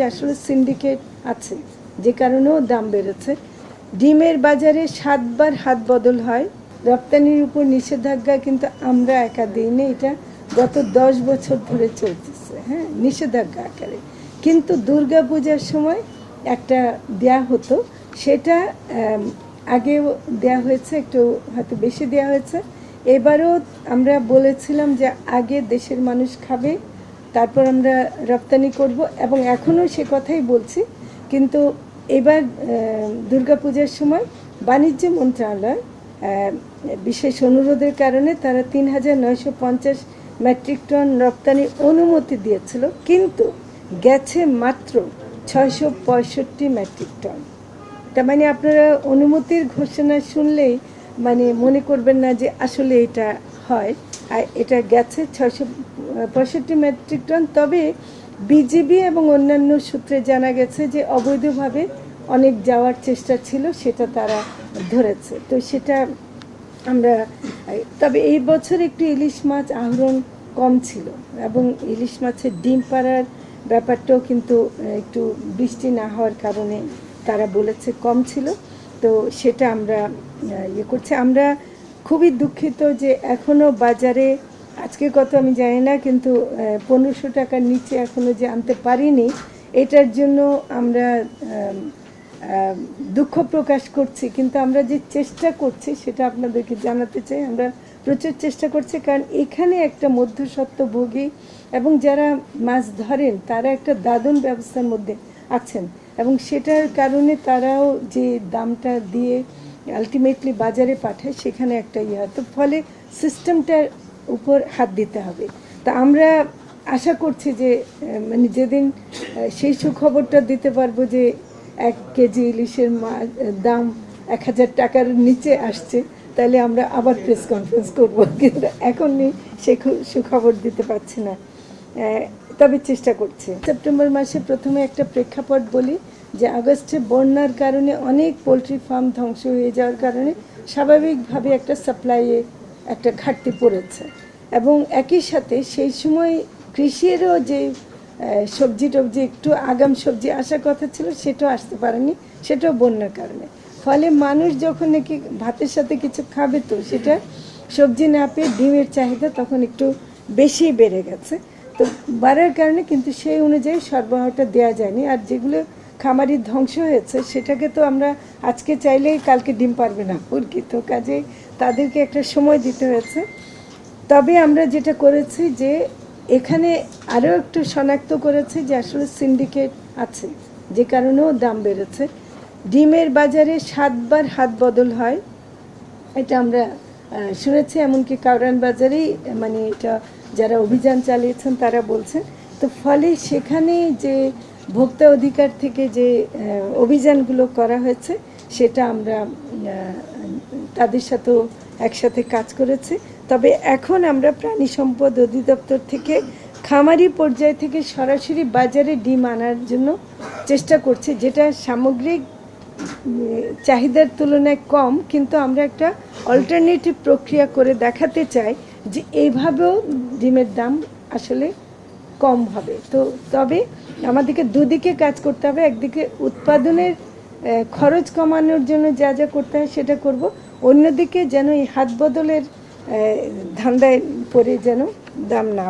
যে আসলে সিন্ডিকেট আছে, যে কারণেও দাম বেড়েছে। ডিমের বাজারে সাতবার হাত বদল হয়। রপ্তানির উপর নিষেধাজ্ঞা কিন্তু আমরা একা দিই দিইনি এটা গত দশ বছর ধরে চলতেছে হ্যাঁ নিষেধাজ্ঞা আকারে। কিন্তু দুর্গা পূজার সময় একটা দেয়া হতো, সেটা আগেও দেয়া হয়েছে, একটু হয়তো বেশি দেয়া হয়েছে। এবারও আমরা বলেছিলাম যে আগে দেশের মানুষ খাবে তারপর আমরা রপ্তানি করব এবং এখনও সে কথাই বলছি, কিন্তু এবার দুর্গাপূজার সময় বাণিজ্য মন্ত্রণালয় বিশেষ অনুরোধের কারণে তারা তিন হাজার নয়শো পঞ্চাশ মেট্রিক টন রপ্তানির অনুমতি দিয়েছিল, কিন্তু গেছে মাত্র ছয়শো পঁয়ষট্টি মেট্রিক টন। তার মানে আপনারা অনুমতির ঘোষণা শুনলেই মানে মনে করবেন না যে আসলে এটা হয়। আর এটা গেছে ছয়শো পঁয়ষট্টি মেট্রিক টন। তবে বিজিবি এবং অন্যান্য সূত্রে জানা গেছে যে অবৈধভাবে অনেক যাওয়ার চেষ্টা ছিল, সেটা তারা ধরেছে। তো সেটা আমরা তবে এই বছর একটু ইলিশ মাছ আহরণ কম ছিল এবং ইলিশ মাছের ডিম পাড়ার ব্যাপারটাও কিন্তু একটু বৃষ্টি না হওয়ার কারণে তারা বলেছে কম ছিল। তো সেটা আমরা ইয়ে করছি। আমরা খুবই দুঃখিত যে এখনও বাজারে, আজকে কত আমি জানি না, কিন্তু পনেরোশো টাকার নিচে এখনও যে আনতে পারিনি, এটার জন্য আমরা দুঃখ প্রকাশ করছি। কিন্তু আমরা যে চেষ্টা করছি, সেটা আপনাদেরকে জানাতে চাই, আমরা প্রচুর চেষ্টা করছি, কারণ এখানে একটা মধ্যস্বত্বভোগী এবং যারা মাছ ধরেন, তারা একটা দাদন ব্যবস্থার মধ্যে আছেন এবং সেটার কারণে তারাও যে দামটা দিয়ে আলটিমেটলি বাজারে পাঠায়, সেখানে একটা ইয়ে হয়। তো ফলে সিস্টেমটার উপর হাত দিতে হবে। তা আমরা আশা করছি যে মানে যেদিন সেই সুখবরটা দিতে পারব যে, এক কেজি ইলিশের দাম এক হাজার টাকার নিচে আসছে, তাহলে আমরা আবার প্রেস কনফারেন্স করব। কিন্তু এখনই সে সুখবর দিতে পারছি না। তবে চেষ্টা করছে। সেপ্টেম্বর মাসে প্রথমে একটা প্রেক্ষাপট বলি। যে আগস্টে বন্যার কারণে অনেক পোলট্রি ফার্ম ধ্বংস হয়ে যাওয়ার কারণে স্বাভাবিকভাবে একটা সাপ্লাইয়ে একটা ঘাটতি পড়েছে। এবং একই সাথে সেই সময় কৃষিরও যে সবজি টবজি, একটু আগাম সবজি আসার কথা ছিল, সেটাও আসতে পারেনি, সেটাও বন্যার কারণে। ফলে মানুষ যখন নাকি ভাতের সাথে কিছু খাবে তো, সেটা সবজি না পেয়ে ডিমের চাহিদা তখন একটু বেশি বেড়ে গেছে। তো বাড়ার কারণে কিন্তু সেই অনুযায়ী সরবরাহটা দেওয়া যায়নি। আর যেগুলো খামারি ধ্বংস হয়েছে, সেটাকে তো আমরা আজকে চাইলেই কালকে ডিম পারবে না। মুরগি তো কাজে তাদেরকে একটা সময় দিতে হয়েছে। তবে আমরা যেটা করেছি যে, এখানে আরও একটু শনাক্ত করেছি যে আসলে সিন্ডিকেট আছে, যে কারণেও দাম বেড়েছে। ডিমের বাজারে সাতবার হাত বদল হয়, এটা আমরা শুনেছি, এমনকি কাউরান বাজারেই মানে এটা যারা অভিযান চালিয়েছেন তারা বলছেন। তো ফলে সেখানে যে ভোক্তা অধিকার থেকে যে অভিযানগুলো করা হয়েছে, সেটা আমরা তাদের সাথেও একসাথে কাজ করেছি। তবে এখন আমরা প্রাণী সম্পদ অধিদপ্তর থেকে খামারি পর্যায় থেকে সরাসরি বাজারে ডিম আনার জন্য চেষ্টা করছি, যেটা সামগ্রিক চাহিদার তুলনায় কম, কিন্তু আমরা একটা অল্টারনেটিভ প্রক্রিয়া করে দেখাতে চাই যে, এইভাবেও ডিমের দাম আসলে কম হবে। তো তবে আমাদেরকে দুদিকে কাজ করতে হবে, একদিকে উৎপাদনের খরচ কমানোর জন্য যা যা করতে হয় সেটা করব, অন্যদিকে যেন এই হাত বদলের ধান্দায় পরে যেন দাম না।